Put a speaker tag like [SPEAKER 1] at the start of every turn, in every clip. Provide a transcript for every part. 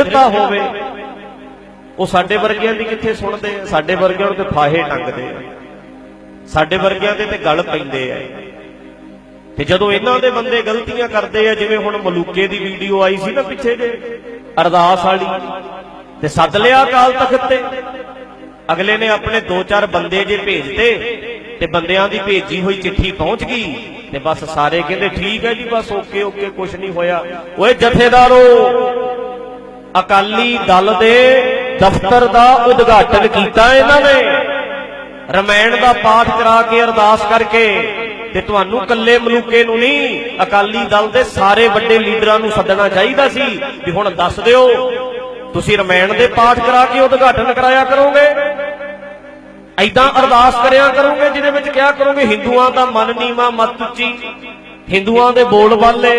[SPEAKER 1] ਸਥਿਰਤਾ ਹੋਵੇ। ਉਹ ਸਾਡੇ ਵਰਗਿਆਂ ਦੀ ਕਿੱਥੇ ਸੁਣਦੇ ਆ? ਸਾਡੇ ਵਰਗਿਆਂ ਨੂੰ ਤੇ ਫਾਹੇ ਟੰਗਦੇ ਆ। ਸਾਡੇ ਵਰਗਿਆਂ ਦੇ ਤੇ ਗੱਲ ਪੈਂਦੇ ਆ। ਤੇ ਜਦੋਂ ਇਹਨਾਂ ਦੇ ਬੰਦੇ ਗਲਤੀਆਂ ਕਰਦੇ ਆ, ਜਿਵੇਂ ਹੁਣ ਮਲੂਕੇ ਦੀ ਵੀਡੀਓ ਆਈ ਸੀ ਨਾ ਪਿੱਛੇ ਜੇ, ਅਰਦਾਸ ਵਾਲੀ, ਤੇ ਸੱਦ ਲਿਆ ਅਕਾਲ ਤਖਤ ਤੇ। ਅਗਲੇ ਨੇ ਆਪਣੇ ਦੋ ਚਾਰ ਬੰਦੇ ਜੇ ਭੇਜਤੇ, ਤੇ ਬੰਦਿਆਂ ਦੀ ਭੇਜੀ ਹੋਈ ਚਿੱਠੀ ਪਹੁੰਚ ਗਈ, ਤੇ ਬਸ ਸਾਰੇ ਕਹਿੰਦੇ, ਠੀਕ ਹੈ ਜੀ, ਬਸ ਓਕੇ ਓਕੇ ਕੁਝ ਨਹੀਂ ਹੋਇਆ। ਓਏ ਜਥੇਦਾਰੋ ਅਕਾਲੀ ਦਲ ਦੇ ਦਫ਼ਤਰ ਦਾ ਉਦਘਾਟਨ ਕੀਤਾ ਇਹਨਾਂ ਨੇ। ਰਮਾਇਣ ਦਾ ਪਾਠ ਕਰਾ ਕੇ ਅਰਦਾਸ ਕਰਕੇ ਤੇ ਤੁਹਾਨੂੰ ਕੱਲੇ ਮਲੂਕੇ ਨੂੰ ਨਹੀਂ, ਅਕਾਲੀ ਦਲ ਦੇ ਸਾਰੇ ਵੱਡੇ ਲੀਡਰਾਂ ਨੂੰ ਸੱਦਣਾ ਚਾਹੀਦਾ ਸੀ ਵੀ ਹੁਣ ਦੱਸ ਦਿਓ, ਤੁਸੀਂ ਰਮਾਇਣ ਦੇ ਪਾਠ ਕਰਾ ਕੇ ਉਦਘਾਟਨ ਕਰਾਇਆ ਕਰੋਗੇ? ਐਦਾਂ ਅਰਦਾਸ ਕਰਿਆ ਕਰੋਗੇ, ਜਿਹਦੇ ਵਿੱਚ ਕਿਹਾ ਕਰੋਗੇ, ਹਿੰਦੂਆਂ ਦਾ ਮਨ ਨੀਵਾ ਮਤ ਉੱਚੀ, ਹਿੰਦੂਆਂ ਦੇ ਬੋਲ ਬਾਲੇ,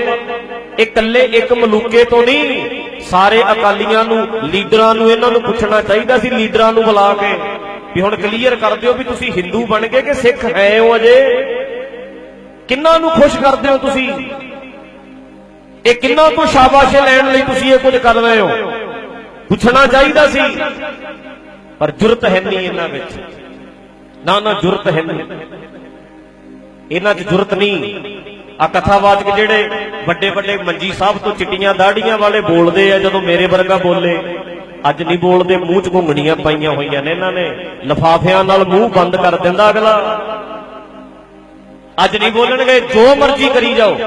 [SPEAKER 1] ਇਹ ਇਕੱਲੇ ਇੱਕ ਮਲੂਕੇ ਤੋਂ ਨਹੀਂ ਸਾਰੇ ਅਕਾਲੀਆਂ ਨੂੰ, ਲੀਡਰਾਂ ਨੂੰ, ਇਹਨਾਂ ਨੂੰ ਪੁੱਛਣਾ ਚਾਹੀਦਾ ਸੀ, ਲੀਡਰਾਂ ਨੂੰ ਬੁਲਾ ਕੇ, ਵੀ ਹੁਣ ਕਲੀਅਰ ਕਰ ਦਿਓ ਵੀ ਤੁਸੀਂ ਹਿੰਦੂ ਬਣ ਗਏ ਕਿ ਸਿੱਖ ਹੈ ਹੋ ਅਜੇ? ਕਿੰਨਾਂ ਨੂੰ ਖੁਸ਼ ਕਰਦੇ ਹੋ ਤੁਸੀਂ? ਇਹ ਕਿੰਨਾਂ ਤੋਂ ਸ਼ਾਬਾਸ਼ੇ ਲੈਣ ਲਈ ਤੁਸੀਂ ਇਹ ਕੁਝ ਕਰ ਰਹੇ ਹੋ? ਪੁੱਛਣਾ ਚਾਹੀਦਾ ਸੀ। ਪਰ ਜੁਰਤ ਹੈ ਨਹੀਂ ਇਹਨਾਂ ਵਿੱਚ। ਨਾ ਨਾ ਜੁਰਤ ਹੈ ਨਹੀਂ। ਇਹਨਾਂ 'ਚ ਜੁਰਤ ਨਹੀਂ। ਆ ਕਥਾਵਾਚਕ ਜਿਹੜੇ ਵੱਡੇ ਵੱਡੇ ਮੰਜੀ ਸਾਹਿਬ ਤੋਂ ਚਿੱਟੀਆਂ ਦਾੜੀਆਂ ਵਾਲੇ ਬੋਲਦੇ ਆ, ਜਦੋਂ ਮੇਰੇ ਵਰਗਾ ਬੋਲੇ। ਅੱਜ ਨਹੀਂ ਬੋਲਦੇ, ਮੂੰਹ 'ਚ ਘੁੰਗਣੀਆਂ ਪਾਈਆਂ ਹੋਈਆਂ ਨੇ ਇਹਨਾਂ ਨੇ। ਲਫਾਫਿਆਂ ਨਾਲ ਮੂੰਹ ਬੰਦ ਕਰ ਦਿੰਦਾ ਅਗਲਾ। ਅੱਜ ਨਹੀਂ ਬੋਲਣਗੇ, ਜੋ ਮਰਜ਼ੀ ਕਰੀ ਜਾਓ।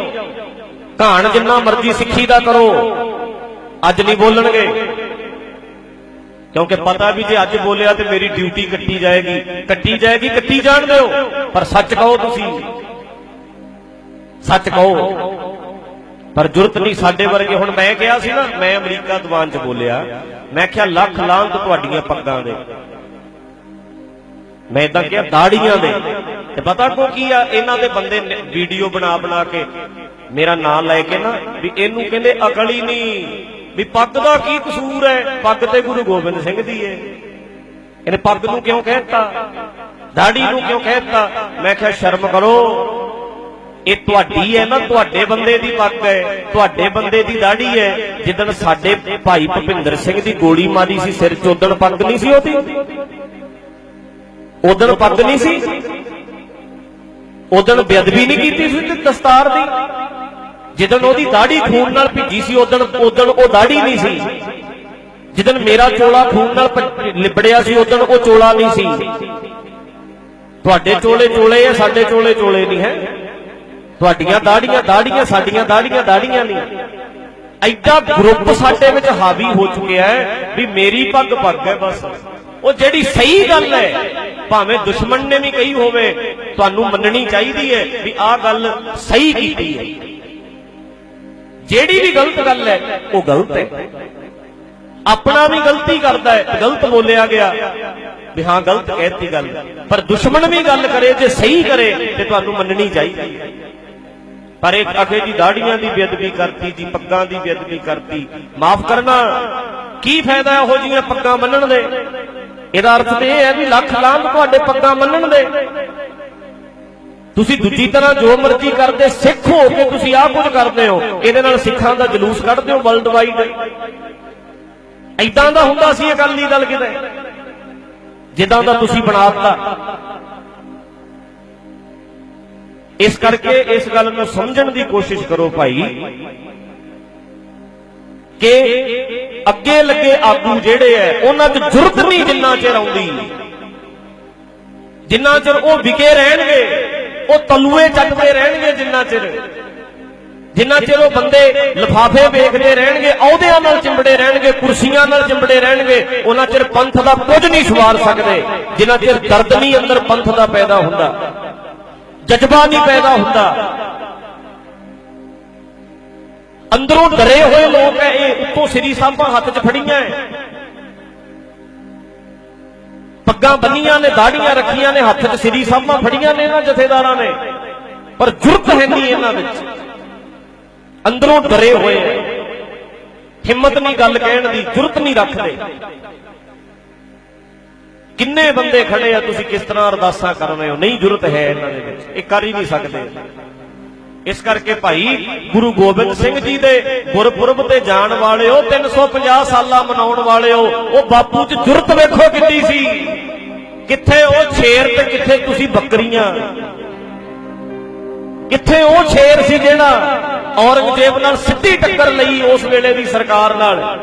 [SPEAKER 1] ਕਹਾਣ ਜਿੰਨਾ ਮਰਜ਼ੀ ਸਿੱਖੀ ਦਾ ਕਰੋ। ਅੱਜ ਨਹੀਂ ਬੋਲਣਗੇ। ਕਿਉਂਕਿ ਪਤਾ ਵੀ ਜੇ ਅੱਜ ਬੋਲਿਆ ਤੇ ਮੇਰੀ ਡਿਊਟੀ ਕੱਟੀ ਜਾਏਗੀ। ਕੱਟੀ ਜਾਏਗੀ, ਕੱਟੀ ਜਾਣ ਦਿਓ ਪਰ ਸੱਚ ਕਹੋ ਤੁਸੀਂ। ਸੱਚ ਕਹੋ। ਪਰ ਜੁਰਤ ਨਹੀਂ ਸਾਡੇ ਵਰਗੇ। ਹੁਣ ਮੈਂ ਕਿਹਾ ਸੀ ਨਾ, ਮੈਂ ਅਮਰੀਕਾ ਦੀਵਾਨ 'ਚ ਬੋਲਿਆ। ਮੈਂ ਕਿਹਾ ਲੱਖ ਲਾਂਤ ਤੁਹਾਡੀਆਂ ਪੱਗਾਂ ਦੇ। ਮੈਂ ਇਦਾਂ ਕਿਹਾ, ਦਾੜੀਆਂ ਦੇ। ਤੇ ਪਤਾ ਕੋ ਕੀ ਆ, ਇਹਨਾਂ ਦੇ ਬੰਦੇ ਵੀਡੀਓ ਬਣਾ ਬਣਾ ਕੇ ਮੇਰਾ ਨਾਮ ਲੈ ਕੇ ਨਾ ਵੀ ਇਹਨੂੰ ਕਹਿੰਦੇ ਅਕਲ ਹੀ ਨਹੀਂ। ਵੀ ਪੱਗ ਦਾ ਕੀ ਕਸੂਰ ਹੈ? ਪੱਗ ਤੇ ਗੁਰੂ ਗੋਬਿੰਦ ਸਿੰਘ ਦੀ ਹੈ। ਇਹਨੇ ਪੱਗ ਨੂੰ ਕਿਉਂ ਕਹਿਤਾ ਦਾੜੀ ਨੂੰ ਕਿਉਂ ਕਹਿਤਾ ਮੈਂ ਕਿਹਾ, ਸ਼ਰਮ ਕਰੋ। ਇਹ ਤੁਹਾਡੀ ਹੈ ਨਾ, ਤੁਹਾਡੇ ਬੰਦੇ ਦੀ ਪੱਗ ਹੈ, ਤੁਹਾਡੇ ਬੰਦੇ ਦੀ ਦਾੜੀ ਹੈ। ਜਿੱਦਣ ਸਾਡੇ ਭਾਈ ਭੁਪਿੰਦਰ ਸਿੰਘ ਦੀ ਗੋਲੀ ਮਾਰੀ ਸੀ, ਸਿਰ 'ਚ ਉਦਣ ਪੱਗ ਨਹੀਂ ਸੀ ਉਹਦੀ? ਉਦਣ ਪੱਗ ਨਹੀਂ ਸੀ? ਉਦਣ ਬੇਅਦਬੀ ਨਹੀਂ ਕੀਤੀ ਸੀ ਤੇ ਦਸਤਾਰ ਦੀ? ਜਿੱਦਣ ਉਹਦੀ ਦਾੜੀ ਖੂਨ ਨਾਲ ਭਿੱਜੀ ਸੀ ਉਦਣ ਉਦਣ ਉਹ ਦਾੜੀ ਨਹੀਂ ਸੀ। ਜਿੱਦਣ ਮੇਰਾ ਚੋਲਾ ਖੂਨ ਨਾਲ ਭ- ਲਿਬੜਿਆ ਸੀ ਉਦਣ ਉਹ ਚੋਲਾ ਨਹੀਂ ਸੀ। ਤੁਹਾਡੇ ਚੋਲੇ ਚੋਲੇ ਆ ਸਾਡੇ ਚੋਲੇ ਚੋਲੇ ਨਹੀਂ ਹੈ? ਤੁਹਾਡੀਆਂ ਦਾੜੀਆਂ ਦਾੜੀਆਂ, ਸਾਡੀਆਂ ਦਾੜੀਆਂ ਦਾੜੀਆਂ ਨਹੀਂ। ਐਡਾ ਗਰੁੱਪ ਸਾਡੇ ਵਿੱਚ ਹਾਵੀ ਹੋ ਚੁੱਕਿਆ ਹੈ ਵੀ ਮੇਰੀ ਪੱਗ ਪੱਗ ਹੈ ਬਸ। ਉਹ ਜਿਹੜੀ ਸਹੀ ਗੱਲ ਹੈ, ਭਾਵੇਂ ਦੁਸ਼ਮਣ ਨੇ ਵੀ ਕਹੀ ਹੋਵੇ, ਤੁਹਾਨੂੰ ਮੰਨਣੀ ਚਾਹੀਦੀ ਹੈ ਵੀ ਆਹ ਗੱਲ ਸਹੀ ਕੀਤੀ ਹੈ। ਜਿਹੜੀ ਵੀ ਗਲਤ ਗੱਲ ਹੈ, ਉਹ ਗਲਤ ਹੈ। ਆਪਣਾ ਵੀ ਗਲਤੀ ਕਰਦਾ ਹੈ, ਗਲਤ ਬੋਲਿਆ ਗਿਆ। ਵੀ ਹਾਂ, ਗਲਤ ਕਹਿਤੀ ਗੱਲ। ਪਰ ਦੁਸ਼ਮਣ ਵੀ ਗੱਲ ਕਰੇ, ਜੇ ਸਹੀ ਕਰੇ, ਤੇ ਤੁਹਾਨੂੰ ਮੰਨਣੀ ਚਾਹੀਦੀ ਹੈ। ਪਰ ਇੱਕ ਅਖੇ ਜੀ ਦਾੜੀਆਂ ਦੀ ਬੇਅਦਬੀ ਕਰਤੀ, ਜੀ ਪੱਗਾਂ ਦੀ ਬੇਅਦਬੀ ਕਰਤੀ। ਮਾਫ ਕਰਨਾ, ਕੀ ਫਾਇਦਾ ਇਹੋ ਜਿਹੀਆਂ ਪੱਗਾਂ ਮੰਨਣ ਦੇ? ਇਹਦਾ ਅਰਥ ਤੇ ਇਹ ਹੈ ਵੀ ਲੱਖ ਲਾਂਭ ਤੁਹਾਡੇ ਪੱਗਾਂ ਮੰਨਣ ਦੇ। ਤੁਸੀਂ ਦੂਜੀ ਤਰ੍ਹਾਂ ਜੋ ਮਰਜ਼ੀ ਕਰਦੇ, ਸਿੱਖ ਹੋ ਕੇ ਤੁਸੀਂ ਆਹ ਕੁਝ ਕਰਦੇ ਹੋ। ਇਹਦੇ ਨਾਲ ਸਿੱਖਾਂ ਦਾ ਜਲੂਸ ਕੱਢਦੇ ਹੋ ਵਰਲਡ ਵਾਈਡ ਐਦਾਂ ਦਾ ਹੁੰਦਾ ਸੀ ਅਕਾਲੀ ਦਲ ਕਿਤੇ। ਜਿੱਦਾਂ ਦਾ ਤੁਸੀਂ ਬਣਾਤਾ ਇਸ ਕਰਕੇ ਇਸ ਗੱਲ ਨੂੰ ਸਮਝਣ ਦੀ ਕੋਸ਼ਿਸ਼ ਕਰੋ ਭਾਈ ਕਿ ਅੱਗੇ ਲੱਗੇ ਆਗੂ ਜਿਹੜੇ ਐ, ਉਹਨਾਂ 'ਚ ਜੁਰਤ ਨਹੀਂ ਜਿੰਨਾ ਚਿਰ ਆਉਂਦੀ। ਜਿੰਨਾ ਚਿਰ ਉਹ ਵਿਕੇ ਰਹਿਣਗੇ, ਉਹ ਤਲੂਏ ਚੱਕਦੇ ਰਹਿਣਗੇ ਜਿੰਨਾ ਚਿਰ। ਜਿੰਨਾ ਚਿਰ ਉਹ ਬੰਦੇ ਲਫਾਫੇ ਵੇਖਦੇ ਰਹਿਣਗੇ, ਅਹੁਦਿਆਂ ਨਾਲ ਚਿੰਬੜੇ ਰਹਿਣਗੇ, ਕੁਰਸੀਆਂ ਨਾਲ ਚਿੰਬੜੇ ਰਹਿਣਗੇ, ਉਹਨਾਂ ਚਿਰ ਪੰਥ ਦਾ ਕੁਝ ਨਹੀਂ ਸਵਾਰ ਸਕਦੇ। ਜਿੰਨਾ ਚਿਰ ਦਰਦ ਨਹੀਂ ਅੰਦਰ ਪੰਥ ਦਾ ਪੈਦਾ ਹੁੰਦਾ। ਜਜ਼ਬਾ ਨਹੀਂ ਪੈਦਾ ਹੁੰਦਾ। ਅੰਦਰੋਂ ਡਰੇ ਹੋਏ ਲੋਕ ਐ, ਇਹ ਉੱਤੋਂ ਸ੍ਰੀ ਸਾਹਿਬਾਂ ਹੱਥ 'ਚ ਫੜੀਆਂ ਪੱਗਾਂ ਬੰਨੀਆਂ ਨੇ, ਦਾੜੀਆਂ ਰੱਖੀਆਂ ਨੇ, ਹੱਥ 'ਚ ਸ੍ਰੀ ਸਾਹਿਬਾਂ ਫੜੀਆਂ ਨੇ ਇਹਨਾਂ ਜਥੇਦਾਰਾਂ ਨੇ। ਪਰ ਜੁਰਤ ਹੈ ਨਹੀਂ ਇਹਨਾਂ ਵਿੱਚ। ਅੰਦਰੋਂ ਡਰੇ ਹੋਏ ਐ। ਹਿੰਮਤ ਨਹੀਂ ਗੱਲ ਕਹਿਣ ਦੀ, ਜੁਰਤ ਨਹੀਂ ਰੱਖਦੇ। ਕਿੰਨੇ ਬੰਦੇ ਖੜੇ ਆ, ਤੁਸੀਂ ਕਿਸ ਤਰ੍ਹਾਂ ਅਰਦਾਸਾਂ ਕਰ ਰਹੇ ਹੋ? ਨਹੀਂ ਜੁਰਤ ਹੈ ਇਹਨਾਂ ਦੇ ਵਿੱਚ। ਇਹ ਕਰ ਹੀ ਨਹੀਂ ਸਕਦੇ। ਇਸ ਕਰਕੇ ਭਾਈ, ਗੁਰੂ ਗੋਬਿੰਦ ਸਿੰਘ ਜੀ ਦੇ ਗੁਰਪੁਰਬ ਤੇ ਜਾਣ ਵਾਲਿਓ 350 ਸਾਲਾ ਮਨਾਉਣ ਵਾਲਿਓ, ਉਹ ਬਾਪੂ 'ਚ ਜੁਰਤ ਵੇਖੋ ਕਿੰਨੀ ਸੀ। ਕਿੱਥੇ ਉਹ ਸ਼ੇਰ ਤੇ ਕਿੱਥੇ ਤੁਸੀਂ ਬੱਕਰੀਆਂ? ਕਿੱਥੇ ਉਹ ਸ਼ੇਰ ਸੀ ਜਿਹੜਾ ਔਰੰਗਜ਼ੇਬ ਨਾਲ ਸਿੱਧੀ ਟੱਕਰ ਲਈ ਉਸ ਵੇਲੇ ਦੀ ਸਰਕਾਰ ਨਾਲ?